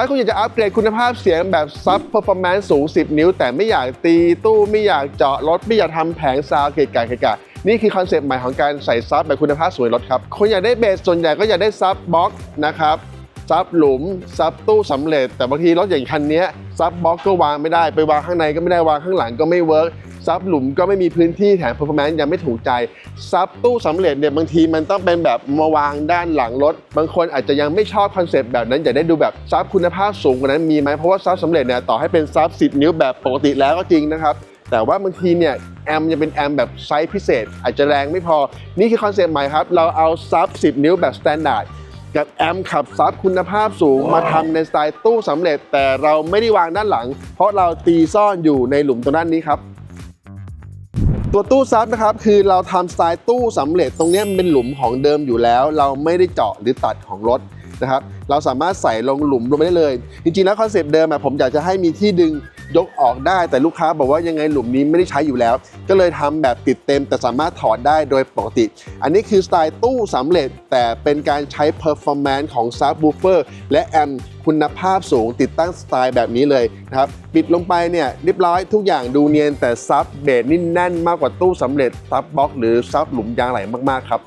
ถ้าคุณอยากจะอัปเกรดคุณภาพเสียงแบบซับเพอร์ฟอร์แมนซ์สูง 10 นิ้ว แต่ไม่อยากตีตู้ไม่อยากเจาะรถไม่อยากทำแผงซาวด์เกะกะเกะกะนี่คือคอนเซปต์ใหม่ของการใส่ซับแบบคุณภาพสูงในรถครับคนอยากได้เบสส่วนใหญ่ก็อยากได้ซับบ็อกนะครับ ซับหลุมซับตู้สำเร็จ แต่บางทีรถอย่างคันนี้ซับบล็อกก็วางไม่ได้ไปวางข้างในก็ไม่ได้วางข้างหลังก็ไม่เวิร์กซับหลุมก็ไม่มีพื้นที่แถม performance ยังไม่ถูกใจซับตู้สำเร็จเนี่ยบางทีมันต้องเป็นแบบมาวางด้านหลังรถ บางคนอาจจะยังไม่ชอบคอนเซปต์แบบนั้นอยากได้ดูแบบซับคุณภาพสูงกว่านั้นมีไหมเพราะว่าซับสำเร็จเนี่ยต่อให้เป็นซับ10 นิ้วแบบปกติแล้วก็จริงนะครับแต่ว่าบางทีเนี่ยแอมยังเป็นแอมแบบไซส์พิเศษ อาจจะแรงไม่พอ นี่คือคอนเซปต์ใหม่ครับ เราเอาซับ 10 นิ้วแบบสแตนดาร์ด กับแอมขับซับคุณภาพสูงมาทำในสไตล์ตู้สำเร็จ แต่เราไม่ได้วางด้านหลัง เพราะเราตีซ่อนอยู่ในหลุมตรงด้านนี้ครับตัวตู้ซับนะครับคือเราทำสไตล์ตู้สำเร็จตรงเนี้ยมันเป็นหลุมของเดิมอยู่แล้ว เราไม่ได้เจาะหรือตัดของรถนะครับ เราสามารถใส่ลงหลุมลงไปได้เลย จริงๆแล้วคอนเซปต์เดิมอะผมอยากจะให้มีที่ดึง ยกออกได้แต่ลูกค้าบอกว่ายังไงหลุมนี้ไม่ได้ใช้อยู่แล้ว ก็เลยทำแบบติดเต็มแต่สามารถถอดได้โดยปกติ อันนี้คือสไตล์ตู้สำเร็จ แต่เป็นการใช้ performance ของซับ w ูเฟอร์และแอมคุณภาพสูงติดตั้งสไตล์แบบนี้เลยนะครับปิดลงไปเนี่ยเรียบร้อยทุกอย่างดูเนียนแต่ซับเบสนี่แน่นมากกว่าตู้สำเร็จซับบ็อกหรือซับหลุมยางไหลมากๆครับ